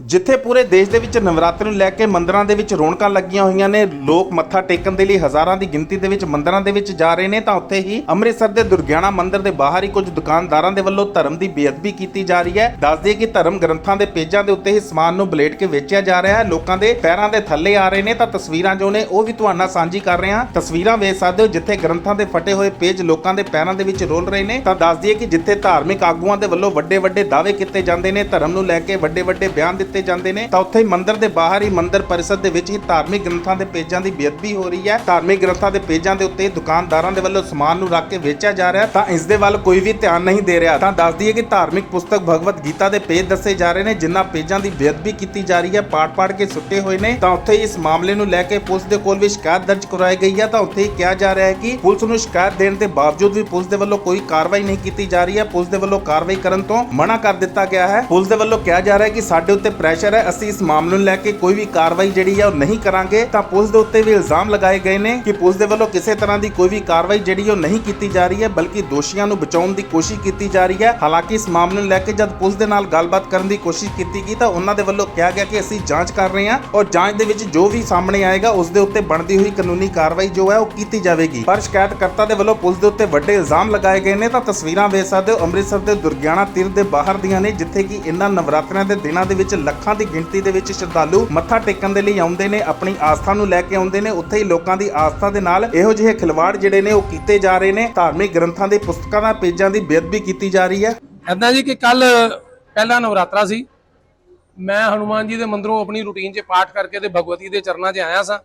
ਜਿੱਥੇ ਪੂਰੇ ਦੇਸ਼ ਦੇ ਵਿੱਚ ਨਵਰਾਤਰੀ ਨੂੰ ਲੈ ਕੇ ਮੰਦਰਾਂ ਦੇ ਵਿੱਚ ਰੌਣਕਾਂ ਲੱਗੀਆਂ ਹੋਈਆਂ ਨੇ, ਲੋਕ ਮੱਥਾ ਟੇਕਣ ਦੇ ਲਈ ਹਜ਼ਾਰਾਂ ਦੀ ਗਿਣਤੀ ਦੇ ਵਿੱਚ ਮੰਦਰਾਂ ਦੇ ਵਿੱਚ ਜਾ ਰਹੇ ਨੇ, ਤਾਂ ਉੱਥੇ ਹੀ ਅੰਮ੍ਰਿਤਸਰ ਦੇ ਦੁਰਗਿਆਣਾ ਮੰਦਿਰ ਦੇ ਬਾਹਰ ਹੀ ਕੁਝ ਦੁਕਾਨਦਾਰਾਂ ਦੇ ਵੱਲੋਂ ਧਰਮ ਦੀ ਬੇਅਦਬੀ ਕੀਤੀ ਜਾ ਰਹੀ ਹੈ। ਦੱਸ ਦਈਏ ਕਿ ਧਰਮ ਗ੍ਰੰਥਾਂ ਦੇ ਪੇਜਾਂ ਦੇ ਉੱਤੇ ਹੀ ਸਮਾਨ ਨੂੰ ਬਲੇਡ ਕੇ ਵੇਚਿਆ ਜਾ ਰਿਹਾ ਹੈ। ਲੋਕਾਂ ਦੇ ਪੈਰਾਂ ਦੇ ਥੱਲੇ ਆ ਰਹੇ ਨੇ, ਤਾਂ ਤਸਵੀਰਾਂ ਜੋ ਨੇ, ਉਹ ਵੀ ਤੁਹਾਡੇ ਨਾਲ ਸਾਂਝੀ ਕਰ ਰਹੇ ਹਾਂ। ਤਸਵੀਰਾਂ ਵੇਖ ਸਕਦੇ ਹੋ ਜਿੱਥੇ ਗ੍ਰੰਥਾਂ ਦੇ ਫਟੇ ਹੋਏ ਪੇਜ ਲੋਕਾਂ ਦੇ ਪੈਰਾਂ ਦੇ ਵਿੱਚ ਰੋਲ ਰਹੇ ਨੇ, ਤਾਂ ਦੱਸ ਦਈਏ ਕਿ ਜਿੱਥੇ ਧਾਰਮਿਕ ਆਗੂਆਂ ਦੇ ਵੱਲੋਂ ਵੱਡੇ ਵੱਡੇ ਦਾਅਵੇ ਕੀਤੇ ਜਾਂਦੇ ਨੇ, ਧਰਮ ਨੂੰ ਲੈ ਕੇ ਵੱਡੇ ਵੱਡੇ ਬਿਆਨ ਦਿੱਤੇ ਜਾਂਦੇ ਨੇ, ਤਾਂ ਉੱਥੇ ਮੰਦਿਰ ਦੇ ਬਾਹਰ ਹੀ ਮੰਦਿਰ ਪਰਿਸਦ ਦੇ ਵਿੱਚ ਹੀ ਧਾਰਮਿਕ ਗ੍ਰੰਥਾਂ ਦੇ ਪੇਜਾਂ ਦੀ ਬੇਅਦਬੀ ਹੋ ਰਹੀ ਹੈ। ਧਾਰਮਿਕ ਗ੍ਰੰਥਾਂ ਦੇ ਪੇਜਾਂ ਦੇ ਉੱਤੇ ਦੁਕਾਨਦਾਰਾਂ ਦੇ ਵੱਲੋਂ ਸਮਾਨ ਨੂੰ ਰੱਖ ਕੇ ਵੇਚਿਆ ਜਾ ਰਿਹਾ ਤਾਂ ਇਸ ਦੇ ਵੱਲ ਕੋਈ ਵੀ ਧਿਆਨ ਨਹੀਂ ਦੇ ਰਿਹਾ। ਤਾਂ ਦੱਸ ਦਈਏ ਕਿ ਧਾਰਮਿਕ ਪੁਸਤਕ ਭਗਵਤ ਗੀਤਾ ਦੇ ਪੇਜ ਦੱਸੇ ਜਾ ਰਹੇ ਨੇ, ਜਿਨ੍ਹਾਂ ਪੇਜਾਂ ਦੀ ਬੇਅਦਬੀ ਕੀਤੀ ਜਾ ਰਹੀ ਹੈ। ਪਾੜ-ਪਾੜ ਕੇ ਸੁੱਟੇ ਹੋਏ ਨੇ। ਤਾਂ ਉੱਥੇ ਇਸ ਮਾਮਲੇ ਨੂੰ ਲੈ ਕੇ ਪੁਲਿਸ ਦੇ ਕੋਲ ਵੀ ਸ਼ਿਕਾਇਤ ਦਰਜ ਕਰਵਾਈ ਗਈ ਹੈ। ਤਾਂ ਉੱਥੇ ਹੀ ਕਿਹਾ ਜਾ ਰਿਹਾ ਹੈ ਕਿ ਪੁਲਿਸ ਨੂੰ ਸ਼ਿਕਾਇਤ ਦੇਣ ਦੇ ਬਾਵਜੂਦ ਵੀ ਪੁਲਿਸ ਦੇ ਵੱਲੋਂ ਕੋਈ ਕਾਰਵਾਈ ਨਹੀਂ ਕੀਤੀ ਜਾ ਰਹੀ ਹੈ। ਪੁਲਿਸ ਦੇ ਵੱਲੋਂ ਕਾਰਵਾਈ ਕਰਨ ਤੋਂ ਮਨਾ ਕਰ ਦਿੱਤਾ ਗਿਆ ਹੈ। ਪੁਲਿਸ ਦੇ ਵੱਲੋਂ ਕਿਹਾ ਜਾ ਰਿਹਾ ਹੈ ਕਿ ਸਾਡੇ ਉੱਤੇ ਪ੍ਰੈਸ਼ਰ ਹੈ। ਅਸੀਂ ਇਸ ਮਾਮਲੇ ਨੂੰ ਲੈ ਕੇ ਕੋਈ ਵੀ ਕਾਰਵਾਈ ਜਿਹੜੀ ਹੈ ਉਹ ਨਹੀਂ ਕਰਾਂਗੇ। ਤਾਂ ਪੁਲਿਸ ਦੇ ਉੱਤੇ ਵੀ ਇਲਜ਼ਾਮ ਲਗਾਏ ਗਏ ਨੇ ਕਿ ਪੁਲਿਸ ਦੇ ਵੱਲੋਂ ਕਿਸੇ ਤਰ੍ਹਾਂ ਦੀ ਕੋਈ ਵੀ ਕਾਰਵਾਈ ਜਿਹੜੀ ਉਹ ਨਹੀਂ ਕੀਤੀ ਜਾ ਰਹੀ ਹੈ, ਬਲਕਿ ਦੋਸ਼ੀਆਂ ਨੂੰ ਬਚਾਉਣ ਦੀ ਕੋਸ਼ਿਸ਼ ਕੀਤੀ ਜਾ ਰਹੀ ਹੈ। ਹਾਲਾਂਕਿ ਇਸ ਮਾਮਲੇ ਨੂੰ ਲੈ ਕੇ ਜਦ ਪੁਲਿਸ ਦੇ ਨਾਲ ਗੱਲਬਾਤ ਕਰਨ ਦੀ ਕੋਸ਼ਿਸ਼ ਕੀਤੀ ਗਈ, ਤਾਂ ਉਹਨਾਂ ਦੇ ਵੱਲੋਂ ਕਿਹਾ ਗਿਆ ਕਿ ਅਸੀਂ ਜਾਂਚ ਕਰ ਰਹੇ ਹਾਂ ਔਰ ਜਾਂਚ ਦੇ ਵਿੱਚ ਜੋ ਵੀ ਸਾਹਮਣੇ ਆਏਗਾ, ਉਸ ਦੇ ਉੱਤੇ ਬਣਦੀ ਹੋਈ ਕਾਨੂੰਨੀ ਕਾਰਵਾਈ ਜੋ ਹੈ, ਉਹ ਕੀਤੀ ਜਾਵੇਗੀ। ਪਰ ਸ਼ਿਕਾਇਤਕਰਤਾ ਦੇ ਵੱਲੋਂ ਪੁਲਿਸ ਦੇ ਉੱਤੇ ਵੱਡੇ ਇਲਜ਼ਾਮ ਲਗਾਏ ਗਏ ਨੇ, ਤਾਂ ਤਸਵੀਰਾਂ ਵੇਖ ਸਕਦੇ ਹੋ, ਅੰਮ੍ਰਿਤਸਰ ਦੇ ਦੁਰਗਿਆਣਾ ਤੀਰ ਦੇ ਬਾਹਰ ਦੀਆਂ ਨੇ, ਜਿੱਥੇ ਕਿ ਇਹਨਾਂ ਨਵਰਾਤਰਿਆਂ ਦੇ ਦਿਨਾਂ ਦੇ ਵਿੱਚ ਲੱਖਾਂ ਦੀ ਗਿਣਤੀ ਦੇ ਵਿੱਚ ਸ਼ਰਧਾਲੂ ਮੱਥਾ ਟੇਕਣ ਦੇ ਲਈ ਆਉਂਦੇ ਨੇ, ਆਪਣੀ ਆਸਥਾ ਨੂੰ ਲੈ ਕੇ ਆਉਂਦੇ ਨੇ। ਉੱਥੇ ਹੀ ਲੋਕਾਂ ਦੀ ਆਸਥਾ ਦੇ ਨਾਲ ਇਹੋ ਜਿਹੇ ਖਿਲਵਾੜ ਜਿਹੜੇ ਨੇ ਉਹ ਕੀਤੇ ਜਾ ਰਹੇ ਨੇ। ਧਾਰਮਿਕ ਗ੍ਰੰਥਾਂ ਦੇ ਪੁਸਤਕਾਂ ਦਾ, ਪੇਜਾਂ ਦੀ ਬੇਅਦਬੀ ਕੀਤੀ ਜਾ ਰਹੀ ਹੈ। ਐਦਾਂ ਜੀ ਕਿ ਕੱਲ ਪਹਿਲਾ ਨਵਰਾਤਰਾ ਸੀ। ਮੈਂ ਹਨੂਮਾਨ ਜੀ ਦੇ ਮੰਦਰੋਂ ਆਪਣੀ ਰੁਟੀਨ 'ਚ ਪਾਠ ਕਰਕੇ ਤੇ ਭਗਵਤੀ ਦੇ ਚਰਨਾਂ 'ਚ ਆਇਆ ਸਾਂ।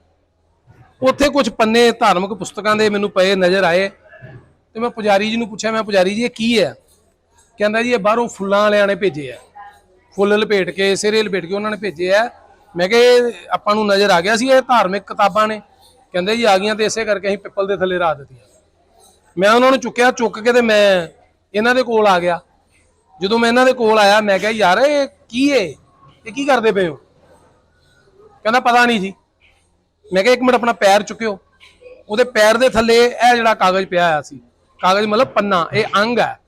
ਉੱਥੇ ਕੁਝ ਪੰਨੇ ਧਾਰਮਿਕ ਪੁਸਤਕਾਂ ਦੇ ਮੈਨੂੰ ਪਏ ਨਜ਼ਰ ਆਏ ਤੇ ਮੈਂ ਪੁਜਾਰੀ ਜੀ ਨੂੰ ਪੁੱਛਿਆ, ਮੈਂ ਪੁਜਾਰੀ ਜੀ, ਇਹ ਕੀ ਹੈ? ਕਹਿੰਦਾ ਜੀ, ਇਹ ਬਾਹਰੋਂ ਫੁੱਲਾਂ ਵਾਲਿਆਂ ਨੇ ਭੇਜੇ ਆ। ਫੁੱਲ ਲਪੇਟ ਕੇ, ਸਿਰੇ ਲਪੇਟ ਕੇ ਉਹਨਾਂ ਨੇ ਭੇਜੇ ਆ। ਮੈਂ ਕਿਹਾ ਆਪਾਂ ਨੂੰ ਨਜ਼ਰ ਆ ਗਿਆ ਸੀ, ਇਹ ਧਾਰਮਿਕ ਕਿਤਾਬਾਂ ਨੇ। ਕਹਿੰਦੇ ਜੀ ਆ ਗਈਆਂ ਤੇ ਇਸੇ ਕਰਕੇ ਅਸੀਂ ਪਿੱਪਲ ਦੇ ਥੱਲੇ ਰੱਖ ਦਿੱਤੀਆਂ। ਮੈਂ ਉਹਨਾਂ ਨੂੰ ਚੁੱਕਿਆ, ਚੁੱਕ ਕੇ ਤੇ ਮੈਂ ਇਹਨਾਂ ਦੇ ਕੋਲ ਆ ਗਿਆ। ਜਦੋਂ ਮੈਂ ਇਹਨਾਂ ਦੇ ਕੋਲ ਆਇਆ, ਮੈਂ ਕਿਹਾ, ਯਾਰ, ਇਹ ਕੀ ਏ? ਇਹ ਕੀ ਕਰਦੇ ਪਏ ਹੋ? ਕਹਿੰਦਾ, ਪਤਾ ਨਹੀਂ ਜੀ। ਮੈਂ ਕਿਹਾ, ਇੱਕ ਮਿੰਟ, ਆਪਣਾ ਪੈਰ ਚੁੱਕਿਓ। ਉਹਦੇ ਪੈਰ ਦੇ ਥੱਲੇ ਇਹ ਜਿਹੜਾ ਕਾਗਜ਼ ਪਿਆ ਹੋਇਆ ਸੀ। ਕਾਗਜ਼ ਮਤਲਬ ਪੰਨਾ, ਇਹ ਅੰਗ ਹੈ।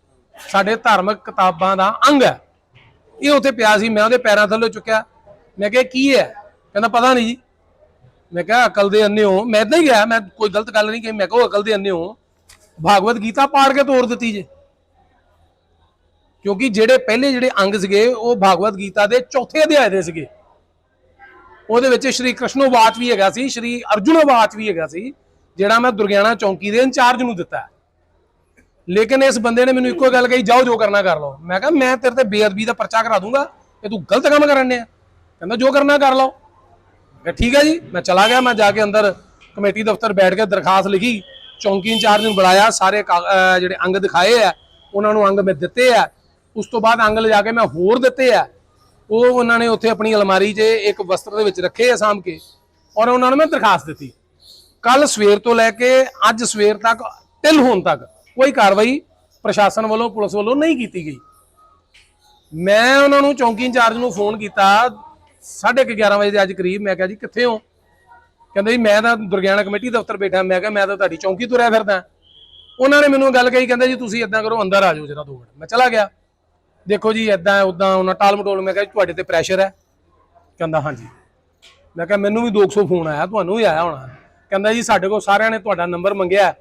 ਸਾਡੇ ਧਾਰਮਿਕ ਕਿਤਾਬਾਂ ਦਾ ਅੰਗ ਹੈ। ਇਹ ਉੱਥੇ ਪਿਆ ਸੀ, ਮੈਂ ਉਹਦੇ ਪੈਰਾਂ ਥੱਲੇ ਚੁੱਕਿਆ। ਮੈਂ ਕਿਹਾ ਕੀ ਹੈ? ਕਹਿੰਦਾ, ਪਤਾ ਨਹੀਂ ਜੀ। ਮੈਂ ਕਿਹਾ, ਅਕਲ ਦੇ ਅੰਨੇ ਹੋ। ਮੈਂ ਇਦਾਂ ਹੀ ਗਿਆ, ਮੈਂ ਕੋਈ ਗਲਤ ਗੱਲ ਨਹੀਂ ਕਹੀ। ਮੈਂ ਕਿਹਾ ਅਕਲ ਦੇ ਅੰਨੇ ਹੋ। ਭਾਗਵਤ ਗੀਤਾ ਪਾੜ ਕੇ ਤੋੜ ਦਿੱਤੀ ਜੇ। ਕਿਉਂਕਿ ਜਿਹੜੇ ਪਹਿਲੇ ਜਿਹੜੇ ਅੰਗ ਸੀਗੇ, ਉਹ ਭਾਗਵਤ ਗੀਤਾ ਦੇ ਚੌਥੇ ਅਧਿਆਇ ਦੇ ਸੀਗੇ। ਉਹਦੇ ਵਿੱਚ ਸ਼੍ਰੀ ਕ੍ਰਿਸ਼ਨੋਵਾਚ ਵੀ ਹੈਗਾ ਸੀ, ਸ਼੍ਰੀ ਅਰਜੁਨ ਅਰਜੁਨੋਵਾਚ ਵੀ ਹੈਗਾ ਸੀ, ਜਿਹੜਾ ਮੈਂ ਦੁਰਗਿਆਣਾ ਚੌਂਕੀ ਦੇ ਇੰਚਾਰਜ ਨੂੰ ਦਿੱਤਾ। ਲੇਕਿਨ ਇਸ ਬੰਦੇ ਨੇ ਮੈਨੂੰ ਇੱਕੋ ਗੱਲ ਕਹੀ, ਜਾਓ, ਜੋ ਕਰਨਾ ਕਰ ਲਓ। ਮੈਂ ਕਿਹਾ, ਮੈਂ ਤੇਰੇ ਤੇ ਬੇਅਦਬੀ ਦਾ ਪਰਚਾ ਕਰਾ ਦੂੰਗਾ ਕਿ ਤੂੰ ਗਲਤ ਕੰਮ ਕਰਨ ਨੇ ਕਹਿੰਦਾ, ਜੋ ਕਰਨਾ ਕਰ ਲਓ। ਮੈਂ ਠੀਕ ਹੈ ਜੀ। ਮੈਂ ਚਲਾ ਗਿਆ, ਮੈਂ ਜਾ ਕੇ ਅੰਦਰ ਕਮੇਟੀ ਦਫ਼ਤਰ ਬੈਠ ਕੇ ਦਰਖਾਸਤ ਲਿਖੀ। ਚੌਂਕੀ ਇੰਚਾਰਜ ਨੂੰ ਬੁਲਾਇਆ, ਸਾਰੇ ਕਾ- ਜਿਹੜੇ ਅੰਗ ਦਿਖਾਏ ਆ, ਉਹਨਾਂ ਨੂੰ ਅੰਗ ਮੈਂ ਦਿੱਤੇ ਆ। ਉਸ ਤੋਂ ਬਾਅਦ ਅੰਗ ਲਿਜਾ ਕੇ ਮੈਂ ਹੋਰ ਦਿੱਤੇ ਆ। ਉਹ ਉਹਨਾਂ ਨੇ ਉੱਥੇ ਆਪਣੀ ਅਲਮਾਰੀ 'ਚ ਇੱਕ ਵਸਤਰ ਦੇ ਵਿੱਚ ਰੱਖੇ ਆ ਸਾਂਭ ਕੇ ਔਰ ਉਹਨਾਂ ਨੂੰ ਮੈਂ ਦਰਖਾਸਤ ਦਿੱਤੀ। ਕੱਲ ਸਵੇਰ ਤੋਂ ਲੈ ਕੇ ਅੱਜ ਸਵੇਰ ਤੱਕ ਤਿਲ ਹੋਣ ਤੱਕ ਕੋਈ ਕਾਰਵਾਈ ਪ੍ਰਸ਼ਾਸਨ ਵੱਲੋਂ ਪੁਲਿਸ ਵੱਲੋਂ ਨਹੀਂ ਕੀਤੀ ਗਈ। ਮੈਂ ਉਹਨਾਂ ਨੂੰ ਚੌਂਕੀ ਇੰਚਾਰਜ ਨੂੰ ਫੋਨ ਕੀਤਾ 11:30 ਵਜੇ ਦੇ ਅੱਜ ਕਰੀਬ। ਮੈਂ ਕਿਹਾ ਜੀ ਕਿੱਥੇ ਹੋ? ਕਹਿੰਦੇ ਜੀ ਮੈਂ ਤਾਂ ਦੁਰਗਿਆਣਾ ਕਮੇਟੀ ਦਫ਼ਤਰ ਬੈਠਾ। ਮੈਂ ਕਿਹਾ ਮੈਂ ਤਾਂ ਤੁਹਾਡੀ ਚੌਂਕੀ ਤੁਰਿਆ ਫਿਰਦਾ। ਉਹਨਾਂ ਨੇ ਮੈਨੂੰ ਗੱਲ ਕਹੀ ਕਹਿੰਦੇ ਜੀ ਤੁਸੀਂ ਇਦਾਂ ਕਰੋ ਅੰਦਰ ਆ ਜਾਓ ਜਰਾ ਦੋ ਮਿੰਟ। ਮੈਂ ਚਲਾ ਗਿਆ। ਦੇਖੋ ਜੀ ਇਦਾਂ ਉਦਾਂ ਉਹਨਾਂ ਟਾਲ ਮਟੋਲ ਮੈਂ ਕਿਹਾ ਜੀ, ਤੁਹਾਡੇ ਤੇ ਪ੍ਰੈਸ਼ਰ ਹੈ? ਕਹਿੰਦਾ ਹਾਂਜੀ। ਮੈਂ ਕਿਹਾ ਮੈਨੂੰ ਵੀ 200 ਫੋਨ ਆਇਆ ਤੁਹਾਨੂੰ ਵੀ ਆਇਆ ਹੋਣਾ। ਕਹਿੰਦਾ ਜੀ ਸਾਡੇ ਕੋਲ ਸਾਰਿਆਂ ਨੇ ਤੁਹਾਡਾ ਨੰਬਰ ਮੰਗਿਆ।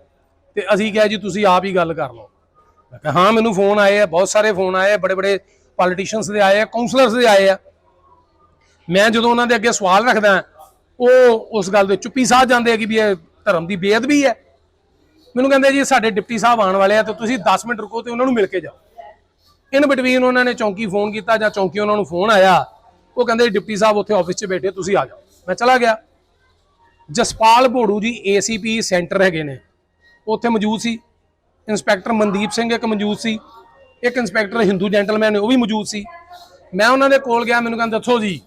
ਤੇ ਅਸੀਂ ਕਿਹਾ ਜੀ, ਤੁਸੀਂ ਆਪ ਹੀ ਗੱਲ ਕਰ ਲਓ। ਮੈਂ ਕਿਹਾ, ਹਾਂ, ਮੈਨੂੰ ਫੋਨ ਆਏ ਆ, ਬਹੁਤ ਸਾਰੇ ਫੋਨ ਆਏ ਆ, ਬੜੇ ਬੜੇ ਪੋਲੀਟੀਸ਼ੀਅਨਸ ਦੇ ਆਏ ਆ ਕਾਉਂਸਲਰਸ ਦੇ ਆਏ ਆ। ਮੈਂ ਜਦੋਂ ਉਹਨਾਂ ਦੇ ਅੱਗੇ ਸਵਾਲ ਰੱਖਦਾ, ਉਹ ਉਸ ਗੱਲ ਦੇ ਚੁੱਪੀ ਸਾਹ ਜਾਂਦੇ ਆ ਕਿ ਵੀ ਇਹ ਧਰਮ ਦੀ ਬੇਅਦਬੀ ਹੈ। ਮੈਨੂੰ ਕਹਿੰਦੇ ਜੀ, ਸਾਡੇ ਡਿਪਟੀ ਸਾਹਿਬ ਆਉਣ ਵਾਲੇ ਆ, ਤੇ ਤੁਸੀਂ 10 ਮਿੰਟ ਰੁਕੋ ਤੇ ਉਹਨਾਂ ਨੂੰ ਮਿਲ ਕੇ ਜਾਓ। ਇਨ ਬਿਟਵੀਨ ਉਹਨਾਂ ਨੇ ਚੌਂਕੀ ਫੋਨ ਕੀਤਾ ਜਾਂ ਚੌਂਕੀ ਉਹਨਾਂ ਨੂੰ ਫੋਨ ਆਇਆ, ਉਹ ਕਹਿੰਦੇ ਡਿਪਟੀ ਸਾਹਿਬ ਉੱਥੇ ਆਫਿਸ 'ਚ ਬੈਠੇ, ਤੁਸੀਂ ਆ ਜਾਓ। ਮੈਂ ਚਲਾ ਗਿਆ। ਜਸਪਾਲ ਭੋੜੂ ਜੀ ਏਸੀਪੀ ਸੈਂਟਰ ਹੈਗੇ ਨੇ। ਉੱਥੇ ਮੌਜੂਦ ਸੀ। ਇੰਸਪੈਕਟਰ ਮਨਦੀਪ ਸਿੰਘ ਇੱਕ ਮੌਜੂਦ ਸੀ। ਇੱਕ ਇੰਸਪੈਕਟਰ ਹਿੰਦੂ ਜੈਂਟਲਮੈਨ ਉਹ ਵੀ ਮੌਜੂਦ ਸੀ। ਮੈਂ ਉਹਨਾਂ ਦੇ ਕੋਲ ਗਿਆ, ਮੈਨੂੰ ਕਹਿੰਦਾ, ਦੱਸੋ ਜੀ।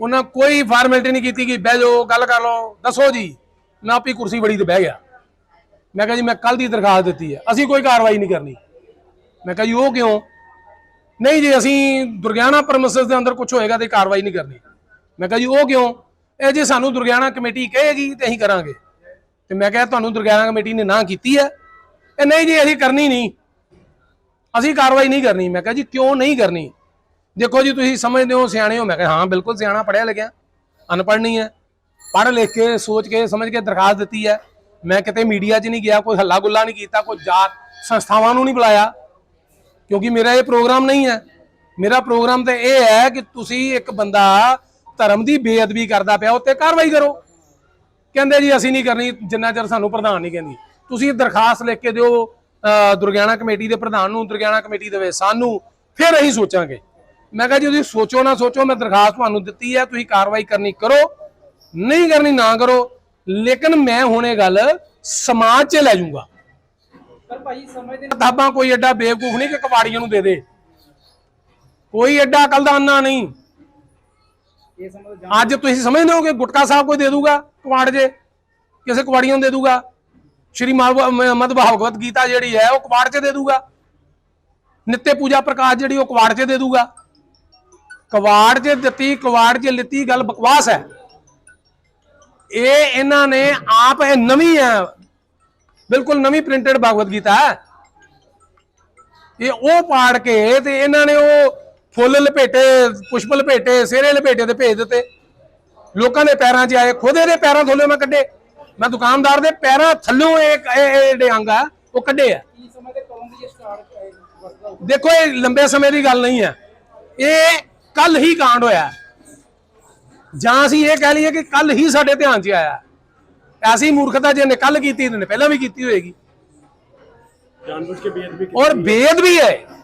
ਉਹਨਾਂ ਕੋਈ ਫਾਰਮੈਲਿਟੀ ਨਹੀਂ ਕੀਤੀ ਕਿ ਬਹਿ ਜਾਓ, ਗੱਲ ਕਰ ਲਓ, ਦੱਸੋ ਜੀ। ਮੈਂ ਆਪੀ ਕੁਰਸੀ ਬੜੀ ਤੇ ਬਹਿ ਗਿਆ। ਮੈਂ ਕਿਹਾ, ਜੀ, ਮੈਂ ਕੱਲ ਦੀ ਦਰਖਾਸਤ ਦਿੱਤੀ ਹੈ। ਅਸੀਂ ਕੋਈ ਕਾਰਵਾਈ ਨਹੀਂ ਕਰਨੀ। ਮੈਂ ਕਿਹਾ, ਜੀ, ਉਹ ਕਿਉਂ? ਨਹੀਂ ਜੀ, ਅਸੀਂ ਦੁਰਗਿਆਣਾ ਪਰਮਿਸਿਸ ਦੇ ਅੰਦਰ ਕੁਝ ਹੋਏਗਾ ਤੇ ਕਾਰਵਾਈ ਨਹੀਂ ਕਰਨੀ। ਮੈਂ ਕਿਹਾ, ਜੀ, ਉਹ ਕਿਉਂ? ਇਹ ਜੇ ਸਾਨੂੰ ਦੁਰਗਿਆਣਾ ਕਮੇਟੀ ਕਹੇਗੀ ਤੇ ਅਸੀਂ ਕਰਾਂਗੇ। ਤੇ ਮੈਂ ਕਿਹਾ ਤੁਹਾਨੂੰ ਦੁਰਗਿਆਣਾ ਕਮੇਟੀ ਨੇ ਨਾ ਕੀਤੀ ਹੈ? ਇਹ ਨਹੀਂ ਜੀ, ਅਸੀਂ ਕਰਨੀ ਨਹੀਂ। ਅਸੀਂ ਕਾਰਵਾਈ ਨਹੀਂ ਕਰਨੀ। ਮੈਂ ਕਿਹਾ ਜੀ, ਕਿਉਂ ਨਹੀਂ ਕਰਨੀ? ਦੇਖੋ ਜੀ, ਤੁਸੀਂ ਸਮਝਦੇ ਹੋ, ਸਿਆਣੇ ਹੋ। ਮੈਂ ਕਿਹਾ, ਹਾਂ, ਬਿਲਕੁਲ ਸਿਆਣਾ ਪੜਿਆ ਲਿਖਿਆ। ਅਨਪੜ੍ਹ ਨਹੀਂ ਹੈ। ਪੜ੍ਹ ਲਿਖ ਕੇ, ਸੋਚ ਕੇ, ਸਮਝ ਕੇ ਦਰਖਾਸਤ ਦਿੱਤੀ ਹੈ। ਮੈਂ ਕਿਤੇ ਮੀਡੀਆ 'ਚ ਨਹੀਂ ਗਿਆ, ਕੋਈ ਹੱਲਾ ਗੁੱਲਾ ਨਹੀਂ ਕੀਤਾ, ਕੋਈ ਜਾਤ ਸੰਸਥਾਵਾਂ ਨੂੰ ਨਹੀਂ ਬੁਲਾਇਆ। ਕਿਉਂਕਿ ਮੇਰਾ ਇਹ ਪ੍ਰੋਗਰਾਮ ਨਹੀਂ ਹੈ। ਮੇਰਾ ਪ੍ਰੋਗਰਾਮ ਤਾਂ ਇਹ ਹੈ ਕਿ ਤੁਸੀਂ ਇੱਕ ਬੰਦਾ ਧਰਮ ਦੀ ਬੇਅਦਬੀ ਕਰਦਾ ਪਿਆ, ਉੱਤੇ ਕਾਰਵਾਈ ਕਰੋ। ਕਹਿੰਦੇ ਜੀ ਅਸੀਂ ਨਹੀਂ ਕਰਨੀ ਜਿੰਨਾ ਚਿਰ ਸਾਨੂੰ ਪ੍ਰਧਾਨ ਨਹੀਂ ਕਹਿੰਦੀ। ਤੁਸੀਂ ਦਰਖਾਸਤ ਲਿਖ ਕੇ ਦਿਓ ਦੁਰਗਿਆਣਾ ਕਮੇਟੀ ਦੇ ਪ੍ਰਧਾਨ ਨੂੰ ਦੁਰਗਿਆਣਾ ਕਮੇਟੀ ਦੇਵੇ ਸਾਨੂੰ ਫਿਰ ਅਸੀਂ ਸੋਚਾਂਗੇ। ਮੈਂ ਕਿਹਾ ਜੀ ਤੁਸੀਂ ਸੋਚੋ ਨਾ ਸੋਚੋ ਮੈਂ ਦਰਖਾਸਤ ਤੁਹਾਨੂੰ ਦਿੱਤੀ ਹੈ ਤੁਸੀਂ ਕਾਰਵਾਈ ਕਰਨੀ ਕਰੋ ਨਹੀਂ ਕਰਨੀ ਨਾ ਕਰੋ ਲੇਕਿਨ ਮੈਂ ਹੁਣ ਇਹ ਗੱਲ ਸਮਾਜ 'ਚ ਲੈ ਜਾਊਂਗਾ। ਪਰ ਭਾਈ ਸਮਝਦੇ ਕਿਤਾਬਾਂ ਕੋਈ ਐਡਾ ਬੇਵਕੂਫ ਨਹੀਂ ਕਿ ਕਬਾੜੀਆਂ ਨੂੰ ਦੇ ਦੇ। ਕੋਈ ਐਡਾ ਅਕਲ ਦਾ ਅੰਨਾ ਨਹੀਂ। ਅੱਜ ਤੁਸੀਂ ਸਮਝਦੇ ਹੋ ਕਿ ਗੁਟਕਾ ਸਾਹਿਬ ਕੋਈ ਦੇ ਦੂਗਾ? ਕਬਾੜ ਜੇ ਕਿਸੇ ਕਬਾੜੀਆਂ ਨੂੰ ਦੇ ਦੂਗਾ? ਸ਼੍ਰੀ ਮਦ ਭਾਗਵਤ ਗੀਤਾ ਜਿਹੜੀ ਹੈ, ਉਹ ਕਬਾੜ 'ਚ ਦੇ ਦੂਗਾ? ਨਿੱਤੇ ਪੂਜਾ ਪ੍ਰਕਾਸ਼ ਜਿਹੜੀ, ਉਹ ਕਬਾੜ 'ਚ ਦੇ ਦੂਗਾ? ਕਬਾੜ 'ਚ ਦਿੱਤੀ ਕਬਾੜ 'ਚ ਲਿੱਤੀ, ਗੱਲ ਬਕਵਾਸ ਹੈ। ਇਹ ਇਹਨਾਂ ਨੇ ਆਪ ਇਹ ਨਵੀਂ ਹੈ। ਬਿਲਕੁਲ ਨਵੀਂ ਪ੍ਰਿੰਟਡ ਭਾਗਵਤ ਗੀਤਾ ਹੈ। ਇਹ ਉਹ ਪਾੜ ਕੇ ਤੇ ਇਹਨਾਂ ਨੇ ਉਹ ਫੁੱਲ ਲਪੇਟੇ ਪੁਸ਼ਪ ਲਪੇਟੇ ਸਿਹਰੇ ਲਪੇਟੇ ਤੇ ਭੇਜ ਦਿੱਤੇ। ਲੋਕਾਂ ਦੇ ਪੈਰਾਂ 'ਚ ਆਏ ਖੁਦ ਇਹਦੇ ਪੈਰਾਂ ਥੱਲੇ ਮੈਂ ਕੱਢੇ। ਮੈਂ ਦੁਕਾਨਦਾਰ ਦੇ ਪੈਰਾਂ ਥੱਲੋਂ ਇਹ ਇਹ ਇਹ ਜਿਹੜੇ ਅੰਗ ਆ ਉਹ ਕੱਢੇ ਆ। ਦੇਖੋ ਇਹ ਲੰਬੇ ਸਮੇਂ ਦੀ ਗੱਲ ਨਹੀਂ ਹੈ ਇਹ ਕੱਲ ਹੀ ਕਾਂਡ ਹੋਇਆ। ਜਾਂ ਅਸੀਂ ਇਹ ਕਹਿ ਲਈਏ ਕਿ ਕੱਲ ਹੀ ਸਾਡੇ ਧਿਆਨ 'ਚ ਆਇਆ। ਐਸੀ ਮੂਰਖਤਾ ਜੇ ਨੇ ਕੱਲ ਕੀਤੀ ਤੇ ਨੇ ਪਹਿਲਾਂ ਵੀ ਕੀਤੀ ਹੋਏਗੀ। ਜਾਣਬੁੱਝ ਕੇ ਬੇਅਦਬੀ ਔਰ ਬੇਦ ਵੀ ਹੈ।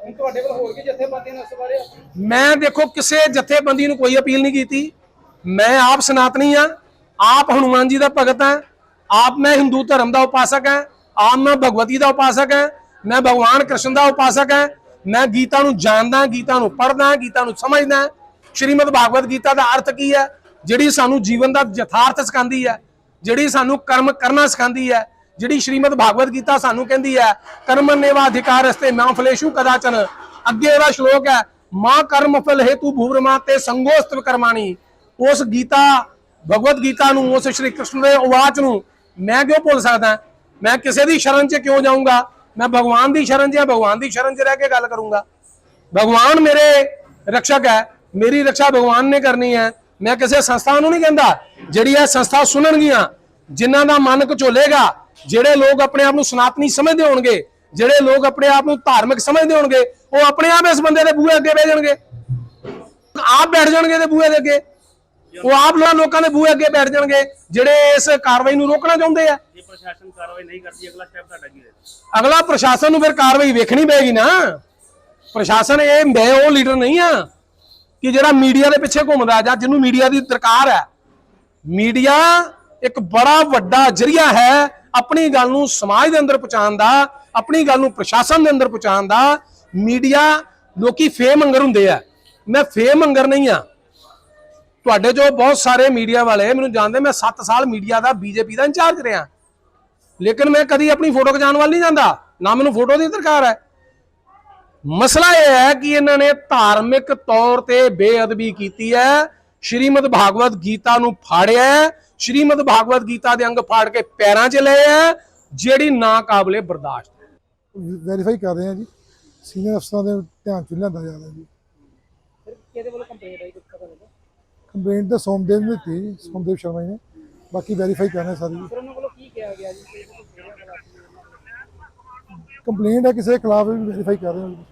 ਹੁਣ ਤੁਹਾਡੇ ਕੋਲ ਹੋਰ ਕੀ ਜਥੇਬੰਦੀਆਂ ਨੇ ਇਸ ਬਾਰੇ? ਮੈਂ ਦੇਖੋ, ਕਿਸੇ ਜਥੇਬੰਦੀ ਨੂੰ ਕੋਈ ਅਪੀਲ ਨਹੀਂ ਕੀਤੀ। ਮੈਂ ਆਪ ਸਨਾਤਨੀ ਆ। ਆਪ ਹਨੂਮਾਨ ਜੀ ਦਾ ਭਗਤ ਹਾਂ ਆਪ ਮੈਂ ਹਿੰਦੂ ਧਰਮ ਦਾ ਉਪਾਸਕ ਹਾਂ ਆਪ ਮੈਂ ਭਗਵਤੀ ਦਾ ਉਪਾਸਕ ਹਾਂ ਮੈਂ ਭਗਵਾਨ ਕ੍ਰਿਸ਼ਨ ਦਾ ਉਪਾਸਕ ਹਾਂ ਮੈਂ ਗੀਤਾ ਨੂੰ ਜਾਣਦਾ ਗੀਤਾ ਨੂੰ ਪੜ੍ਹਦਾ ਗੀਤਾ ਨੂੰ ਸਮਝਦਾ ਸ਼੍ਰੀਮਦ ਭਾਗਵਤ ਗੀਤਾ ਦਾ ਅਰਥ ਕੀ ਹੈ ਜਿਹੜੀ ਸਾਨੂੰ ਜੀਵਨ ਦਾ ਯਥਾਰਥ ਸਿਖਾਉਂਦੀ ਹੈ ਜਿਹੜੀ ਸਾਨੂੰ ਕਰਮ ਕਰਨਾ ਸਿਖਾਉਂਦੀ ਹੈ ਜਿਹੜੀ ਸ਼੍ਰੀਮਦ ਭਾਗਵਤ ਗੀਤਾ ਸਾਨੂੰ ਕਹਿੰਦੀ ਹੈ ਕਰਮ ਨੇਵਾ ਅਧਿਕਾਰ ਰਸਤੇ ਮਾਂ ਫਲੇਸ਼ੂ ਕਦਾਚਨ। ਅੱਗੇ ਇਹਦਾ ਸ਼ਲੋਕ ਹੈ, ਮਾਂ ਕਰਮ ਫਲ ਹੇਤੂ ਭੂਵਰਮਾ ਤੇ ਸੰਗੋਸਤਵ ਕਰਮਾਣੀ। ਉਸ ਗੀਤਾ, ਭਗਵਤ ਗੀਤਾ ਨੂੰ, ਉਸ ਸ਼੍ਰੀ ਕ੍ਰਿਸ਼ਨ ਦੇ ਉਵਾਚ ਨੂੰ ਮੈਂ ਕਿਉਂ ਭੁੱਲ ਸਕਦਾ ਮੈਂ ਕਿਸੇ ਦੀ ਸ਼ਰਨ 'ਚ ਕਿਉਂ ਜਾਊਂਗਾ? ਮੈਂ ਭਗਵਾਨ ਦੀ ਸ਼ਰਨ 'ਚ ਜਾਂ ਭਗਵਾਨ ਦੀ ਸ਼ਰਨ 'ਚ ਰਹਿ ਕੇ ਗੱਲ ਕਰੂੰਗਾ? ਭਗਵਾਨ ਮੇਰੇ ਰਕਸ਼ਕ ਹੈ, ਮੇਰੀ ਰੱਖਿਆ ਭਗਵਾਨ ਨੇ ਕਰਨੀ ਹੈ। ਮੈਂ ਕਿਸੇ ਸੰਸਥਾ ਨੂੰ ਨਹੀਂ ਕਹਿੰਦਾ। ਜਿਹੜੀ ਇਹ ਸੰਸਥਾ ਸੁਣਨਗੀਆਂ, ਜਿਨ੍ਹਾਂ ਦਾ ਮਨ ਕਚੋਲੇਗਾ ਜਿਹੜੇ ਲੋਕ ਆਪਣੇ ਆਪ ਨੂੰ ਸਨਾਤਨੀ ਸਮਝਦੇ ਹੋਣਗੇ ਜਿਹੜੇ ਲੋਕ ਆਪਣੇ ਆਪ ਨੂੰ ਧਾਰਮਿਕ ਸਮਝਦੇ ਹੋਣਗੇ ਉਹ ਆਪਣੇ ਆਪ ਇਸ ਬੰਦੇ ਦੇ ਬੂਹੇ ਅੱਗੇ ਬਹਿ ਜਾਣਗੇ। ਆਪ ਬੈਠ ਜਾਣਗੇ ਤੇ ਬੂਹੇ ਦੇ ਅੱਗੇ। ਉਹ ਆਪ ਲੋਕਾਂ ਦੇ ਬੂਹੇ ਅੱਗੇ ਬੈਠ ਜਾਣਗੇ ਜਿਹੜੇ ਇਸ ਕਾਰਵਾਈ ਨੂੰ ਰੋਕਣਾ ਚਾਹੁੰਦੇ ਆ। ਜੇ ਪ੍ਰਸ਼ਾਸਨ ਕਾਰਵਾਈ ਨਹੀਂ ਕਰਦੀ ਅਗਲਾ ਸਟੈਪ ਤੁਹਾਡਾ ਕੀ ਹੋਏਗਾ? ਅਗਲਾ ਪ੍ਰਸ਼ਾਸਨ ਨੂੰ ਫਿਰ ਕਾਰਵਾਈ ਵੇਖਣੀ ਪਏਗੀ ਨਾ। ਪ੍ਰਸ਼ਾਸਨ ਇਹ ਮੈਂ ਉਹ ਲੀਡਰ ਨਹੀਂ ਆ ਕਿ ਜਿਹੜਾ ਮੀਡੀਆ ਦੇ ਪਿੱਛੇ ਘੁੰਮਦਾ ਜਾਂ ਜਿਹਨੂੰ ਮੀਡੀਆ ਦੀ ਦਰਕਾਰ ਹੈ। ਮੀਡੀਆ ਇੱਕ ਬੜਾ ਵੱਡਾ ਜਰੀਆ ਹੈ ਆਪਣੀ ਗੱਲ ਨੂੰ ਸਮਾਜ ਦੇ ਅੰਦਰ ਪਹੁੰਚਾਉਣ ਦਾ, ਆਪਣੀ ਗੱਲ ਨੂੰ ਪ੍ਰਸ਼ਾਸਨ ਦੇ ਅੰਦਰ ਪਹੁੰਚਾਉਣ ਦਾ, ਮੀਡੀਆ ਲੋਕੀ ਫੇਮ ਅੰਗਰ ਹੁੰਦੇ ਆ। ਮੈਂ ਫੇਮ ਅੰਗਰ ਨਹੀਂ ਆ। ਤੁਹਾਡੇ ਜੋ ਬਹੁਤ ਸਾਰੇ ਮੀਡੀਆ ਵਾਲੇ, ਮੈਨੂੰ ਜਾਣਦੇ, ਮੈਂ 7 ਸਾਲ ਮੀਡੀਆ ਦਾ, ਬੀਜੇਪੀ ਦਾ ਇੰਚਾਰਜ ਰਿਹਾ। ਲੇਕਿਨ ਮੈਂ ਕਦੀ ਆਪਣੀ ਫੋਟੋ ਖਿਚਾਉਣ ਵੱਲ ਨਹੀਂ ਜਾਂਦਾ। ਨਾ ਮੈਨੂੰ ਫੋਟੋ ਦੀ ਦਰਕਾਰ ਹੈ। ਮਸਲਾ ਇਹ ਹੈ ਕਿ ਇਹਨਾਂ ਨੇ ਧਾਰਮਿਕ ਤੌਰ ਤੇ ਬੇਅਦਬੀ ਕੀਤੀ ਹੈ। ਸ਼੍ਰੀਮਦ ਭਾਗਵਤ ਗੀਤਾ ਨੂੰ ਫਾੜਿਆ ਸ਼੍ਰੀਮਦ ਭਾਗਵਤ ਗੀਤਾ ਦੇ ਅੰਗ ਫਾੜ ਕੇ ਪੈਰਾਂ 'ਚ ਲਏ ਹੈ ਜਿਹੜੀ ਨਾ ਕਾਬਲੇ ਬਰਦਾਸ਼ਤ। ਵੈਰੀਫਾਈ ਕਰ ਰਹੇ ਹਾਂ ਜੀ। ਸੀਨੀਅਰ ਅਫਸਰਾਂ ਦੇ ਧਿਆਨ ਚ ਲਿਆਂਦਾ ਜਾ ਰਿਹਾ ਜੀ। ਫਿਰ ਕਿਹਦੇ ਵੱਲੋਂ ਕੰਪਲੇਂਟ ਆਈ ਕੁਝ ਪਤਾ ਲੱਗਾ? ਕੰਪਲੇਂਟ ਤਾਂ ਸੋਮਦੇਵ ਨੇ ਦਿੱਤੀ ਜੀ ਸੋਮਦੇਵ ਸ਼ਰਮਾ ਜੀ ਨੇ। ਬਾਕੀ ਵੈਰੀਫਾਈ ਕਰ ਰਹੇ ਹਾਂ ਸਾਰੀ ਫਿਰ ਉਹਨਾਂ ਵੱਲੋਂ ਕੀ ਕਿਹਾ ਗਿਆ ਜੀ? ਕੰਪਲੇਂਟ ਹੈ ਕਿਸੇ ਖਿਲਾਫ ਵੀ ਵੈਰੀਫਾਈ ਕਰ ਰਹੇ ਹਾਂ ਜੀ।